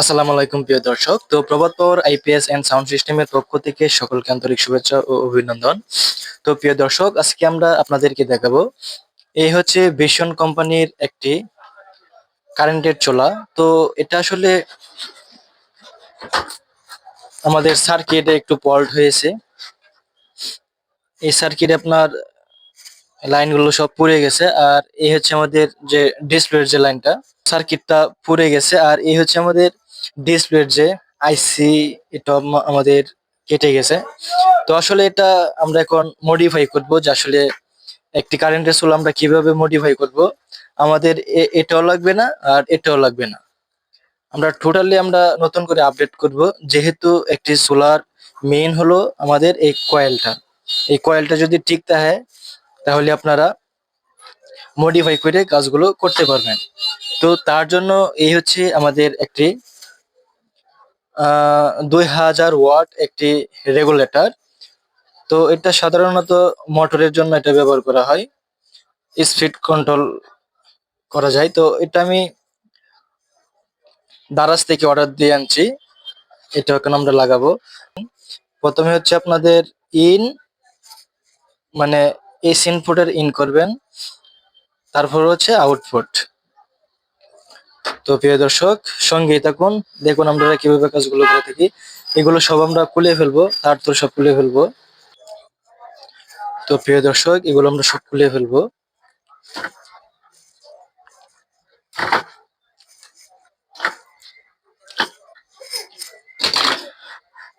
আসসালামু আলাইকুম, প্রিয় দর্শক। তো পাওয়ার আইপিএস এন্ড সাউন্ড সিস্টেমের পক্ষ থেকে সকলকে আন্তরিক শুভেচ্ছা ও অভিনন্দন। তো প্রিয় দর্শক, আজকে আমরা আপনাদেরকে দেখাবো, এই হচ্ছে ভিশন কোম্পানির একটি কারেন্টের চোলা। তো এটা আসলে আমাদের সার্কিটে একটু পল্ট হয়েছে। এই সার্কিটে আপনার লাইনগুলো সব পুড়ে গেছে, আর এই হচ্ছে আমাদের যে ডিসপ্লের যে লাইনটা, সার্কিটটা পুড়ে গেছে, আর এই হচ্ছে আমাদের ডিসপ্লের যে আইসি এটা আমাদের কেটে গেছে। তো আসলে এটা আমরা এখন মডিফাই করব যে আসলে একটি কারেন্টের সোল আমরা কীভাবে মডিফাই করব। আমাদের এটাও লাগবে না আর এটাও লাগবে না। আমরা টোটালি আমরা নতুন করে আপডেট করব। যেহেতু একটি সোলার মেইন হলো আমাদের এই কয়েলটা এই কয়েলটা যদি ঠিক থাকে, তাহলে আপনারা মডিফাই করে কাজগুলো করতে পারবেন। তো তার জন্য এই হচ্ছে আমাদের একটি দুই হাজার ওয়াট একটি রেগুলেটর। তো এটা সাধারণত মোটরের জন্য এটা ব্যবহার করা হয়। স্পিড কন্ট্রোল করা যায়। তো এটা আমি দারাজ থেকে অর্ডার দিয়ে আনছি। এটা এখন আমরা লাগাবো। প্রথমে হচ্ছে আপনাদের ইন মানে এস ইনপুটের ইন করবেন। তারপর হচ্ছে আউটপুট। তো প্রিয় দর্শক, সঙ্গেই থাকুন। দেখুন আমরা কীভাবে কাজগুলো করে থাকি। এগুলো সব আমরা খুলে ফেলব, তার তো সব খুলে ফেলব। তো প্রিয় দর্শক, এগুলো আমরা সব খুলে ফেলব।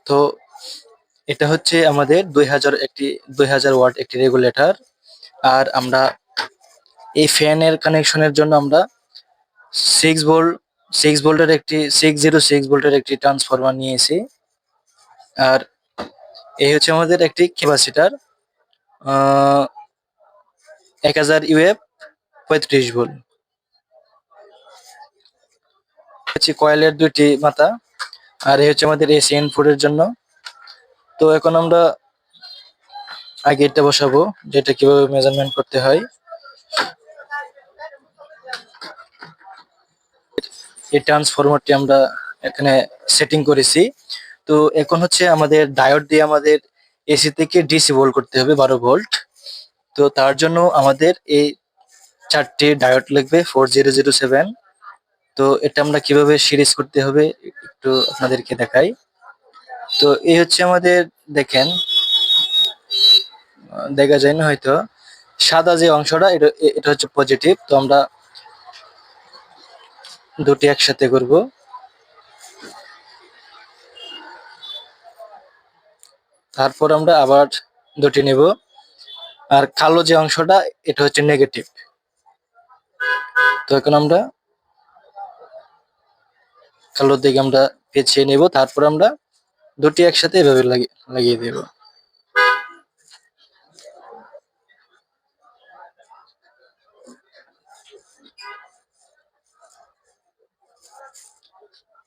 তো এটা হচ্ছে আমাদের দুই হাজার একটি, দুই হাজার ওয়াট একটি রেগুলেটর আর আমরা এই ফ্যানের কানেকশনের জন্য আমরা সিক্স ভোল্ট সিক্স ভোল্টের একটি সিক্স জিরো সিক্স ভোল্টের একটি ট্রান্সফরমার নিয়েছি। আর এই হচ্ছে আমাদের একটি ক্যাপাসিটার এক হাজার ইউএফ পঁয়ত্রিশ ভোল্ট হচ্ছে কয়েলের দুইটি মাথা, আর এই হচ্ছে আমাদের এসি ইনপুটের জন্য। তো এখন আমরা আগে এটা বসাবো, যেটা কীভাবে মেজারমেন্ট করতে হয়। এই ট্রান্সফরমারটি আমরা এখানে সেটিং করেছি। তো এখন হচ্ছে আমাদের ডায়োড দিয়ে আমাদের এসি থেকে ডিসি ভোল্ট করতে হবে, বারো ভোল্ট তো তার জন্য আমাদের এই চারটি ডায়োড লাগবে ফোর জিরো জিরো সেভেন তো এটা আমরা কীভাবে সিরিজ করতে হবে একটু আপনাদেরকে দেখাই। তো এই হচ্ছে আমাদের, দেখেন দেখা যায় না হয়তো। সাদা যে অংশটা, এটা এটা হচ্ছে পজিটিভ তো আমরা দুটি একসাথে করব। তারপর আমরা আবার দুটি নেব। আর কালো যে অংশটা, এটা হচ্ছে নেগেটিভ তো এখন আমরা কালোর দিকে আমরা পেঁচিয়ে নেব। তারপর আমরা দুটি একসাথে এভাবে লাগি- লাগিয়ে দেব।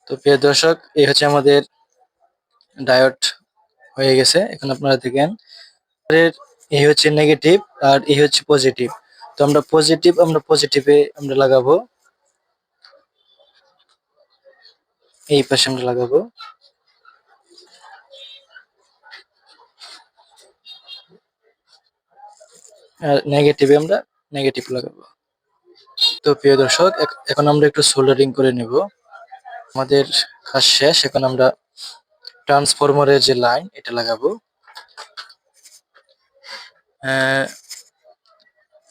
তো প্রিয় দর্শক, এই হচ্ছে আমাদের ডায়োড হয়ে গেছে। এখন আপনারা দেখেন এই হচ্ছে নেগেটিভ আর এই হচ্ছে পজিটিভ তো আমরা পজিটিভ আমরা পজিটিভে আমরা লাগাবো। এই পাশে আমরা লাগাবো। আর নেগেটিভে আমরা নেগেটিভ লাগাবো। তো প্রিয় দর্শক এখন আমরা একটু সোল্ডারিং করে নেব। আমাদের কাজ শেষ। এখন আমরা ট্রান্সফরমারের যে লাইন, এটা লাগাবো।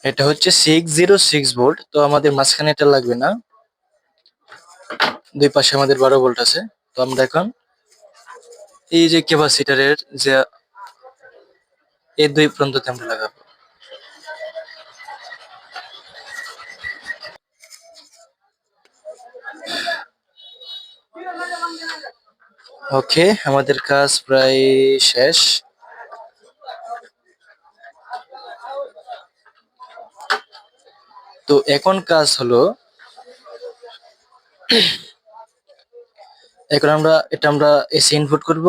এটা হচ্ছে সিক্স জিরো সিক্স ভোল্ট তো আমাদের মাঝখানে এটা লাগবে না। দুই পাশে আমাদের বারো ভোল্ট আছে। তো আমরা এখন এই যে ক্যাপাসিটারের যে এই দুই প্রান্ততে আমরা লাগাবো। ওকে, আমাদের কাজ প্রায় শেষ। তো এখন কাজ হলো, এখন আমরা, এটা আমরা এসি ইনপুট করব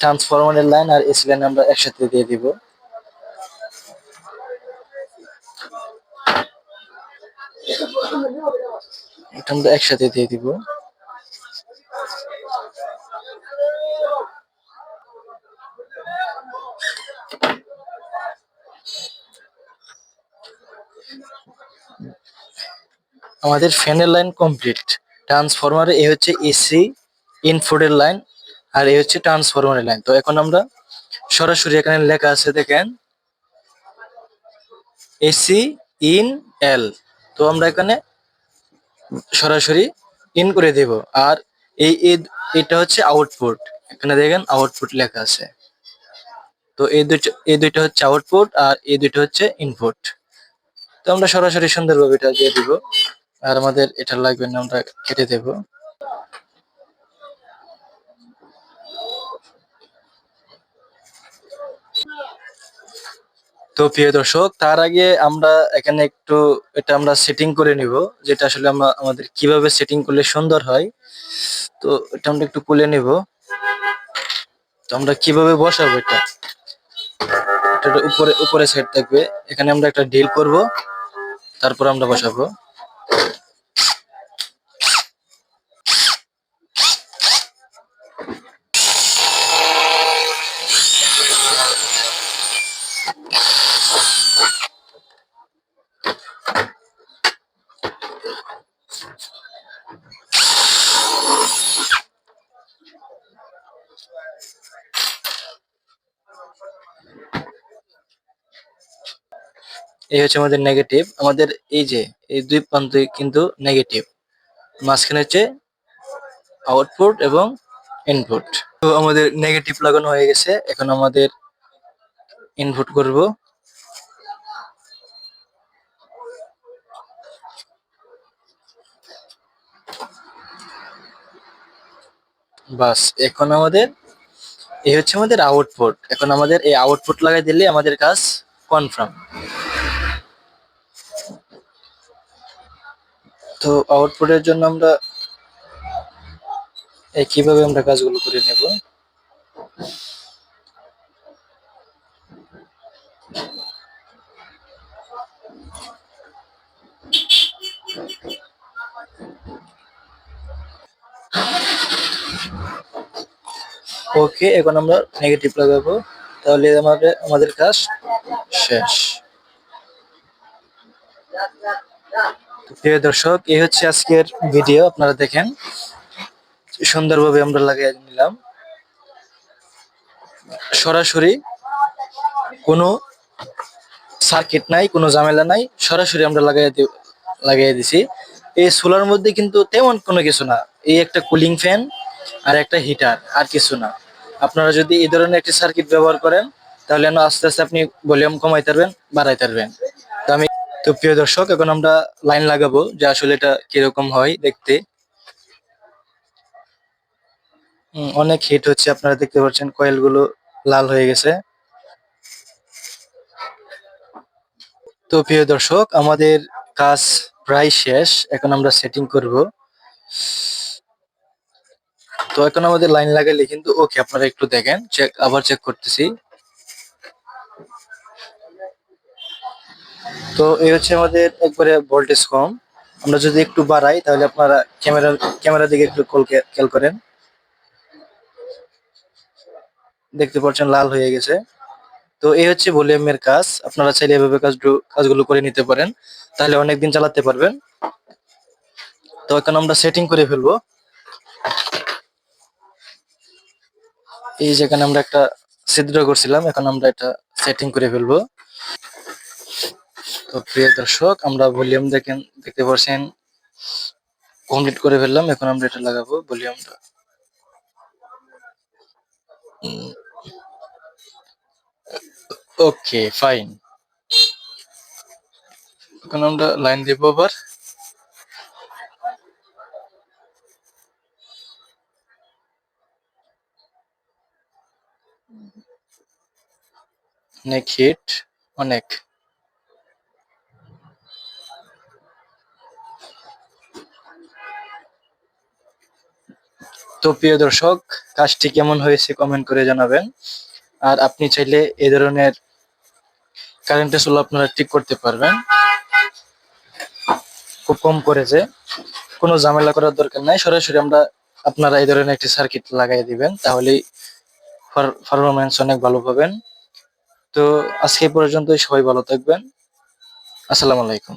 ট্রান্সফরমারের লাইন আর এসি লাইন আমরা একসাথে দিয়ে দিব। এটা আমরা একসাথে দিয়ে দিব। আমাদের ফ্যানের লাইন কমপ্লিট ট্রান্সফরমারে এ হচ্ছে এসি ইনফোর্ডের লাইন আর এ হচ্ছে ট্রান্সফরমারের লাইন তো এখন আমরা সরাসরি এখানে লেখা আছে দেখেন এসি ইন এল তো আমরা এখানে সরাসরি ইন করে দেব। আর এই এটা হচ্ছে আউটপুট এখানে দেখেন আউটপুট লেখা আছে। তো এই দুটো এই দুইটা হচ্ছে আউটপুট আর এই দুইটা হচ্ছে ইনপুট তো আমরা সরাসরি সুন্দরভাবে এটা দিয়ে দিব। আর আমাদের এটা লাগবে না, আমরা কেটে দেব। তো প্রিয় দর্শক, তার আগে আমরা এখানে একটু এটা আমরা সেটিং করে নিব, যেটা আসলে আমরা আমাদের কীভাবে সেটিং করলে সুন্দর হয়। তো এটা আমরা একটু খুলে নিব। তো আমরা কীভাবে বসাবো এটা? এটা উপরে উপরে সাইড থাকবে। এখানে আমরা একটা ডিল করব, তারপর আমরা বসাবো। এই হচ্ছে আমাদের নেগেটিভ আমাদের এই যে, এই দুই প্রান্ত কিন্তু নেগেটিভ মাঝখানে হচ্ছে আউটপুট এবং ইনপুট তো আমাদের নেগেটিভ লাগানো হয়ে গেছে, এখন আমাদের ইনপুট করব। বাস, এখন আমাদের, এই হচ্ছে আমাদের আউটপুট এখন আমাদের এই আউটপুট লাগাই দিলে আমাদের কাজ কনফার্ম তো আউটপুটের জন্য আমরা, এই কীভাবে আমরা কাজগুলো করে নেব? ওকে এখন আমরা নেগেটিভ লাগাবো। তাহলে আমাদের আমাদের কাজ শেষ। প্রিয় দর্শক, এই হচ্ছে আজকের ভিডিও আপনারা দেখেন। সুন্দরভাবে আমরা লাগিয়ে নিলাম। সরাসরি কোনো সার্কিট নাই, কোনো ঝামেলা নাই, সরাসরি আমরা লাগাই লাগিয়ে দিছি। এই সোলার মধ্যে কিন্তু তেমন কোনো কিছু না। এই একটা কুলিং ফ্যান আর একটা হিটার আর কিছু না। আপনারা যদি এই ধরনের একটি সার্কিট ব্যবহার করেন, তাহলে আস্তে আস্তে আপনি ভলিউম কমাইতে পারবেন, বাড়াইতে পারবেন। তো প্রিয় দর্শক, এখন আমরা লাইন লাগাবো যে আসলে এটা কীরকম হয় দেখতে। অনেক হিট হচ্ছে, আপনারা দেখতে পাচ্ছেন কয়েলগুলো লাল হয়ে গেছে। তো প্রিয় দর্শক, আমাদের কাজ প্রায় শেষ, এখন আমরা সেটিং করব। তো এখন আমাদের লাইন লাগাইলে কিন্তু ওকে আপনারা একটু দেখেন চেক আবার চেক করতেছি। তো এই হচ্ছে আমাদের একবারে ভোল্টেজ কম। আমরা যদি একটু বাড়াই, তাহলে আপনারা ক্যামেরা ক্যামেরা দিকে একটু খেয়াল করেন। দেখতে পাচ্ছেন লাল হয়ে গেছে। তো এই হচ্ছে ভলিউমের কাজ। আপনারা চাইলে এভাবে কাজগুলো কাজগুলো করে নিতে পারেন। তাহলে অনেক দিন চালাতে পারবেন। তো এখন আমরা সেটিং করে ফেলব। এই যেখানে আমরা একটা ছিদ্র করছিলাম, এখন আমরা এটা সেটিং করে ফেলব। তো প্রিয় দর্শক, আমরা ভলিউম দেখেন, দেখতে পাচ্ছেন কমপ্লিট করে ফেললাম, এখন আমরা এটা লাগাবো ভলিউমটা ওকে ফাইন এখন আমরা লাইন দেব আবার। অনেক হিট অনেক। তো প্রিয় দর্শক, কাজটি কেমন হয়েছে কমেন্ট করে জানাবেন। আর আপনি চাইলে এই ধরনের কারেন্টের চুলা আপনারা ঠিক করতে পারবেন। খুব কম করেছে। কোনো ঝামেলা করার দরকার নাই। সরাসরি আমরা আপনারা এই ধরনের একটি সার্কিট লাগাই দিবেন, তাহলেই পারফরমেন্স অনেক ভালো পাবেন। তো আজকে পর্যন্তই। সবাই ভালো থাকবেন। আসসালামু আলাইকুম।